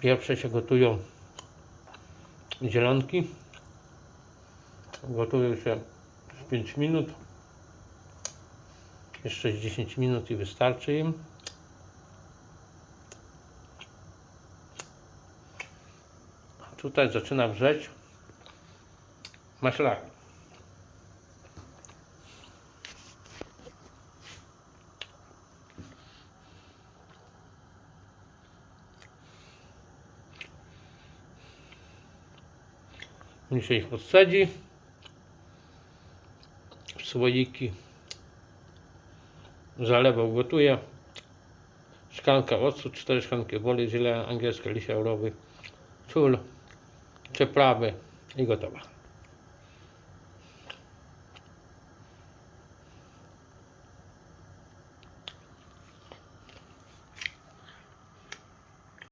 Pierwsze się gotują zielonki. Gotują się z 5 minut. Jeszcze z 10 minut i wystarczy im. Tutaj zaczyna wrzeć maślak. Mi się ich podsadzi w słoiki. Zalewał, gotuje. Szklanka octu, cztery szklanki wody, ziele angielskie, liść laurowy, sól, przyprawy i gotowa.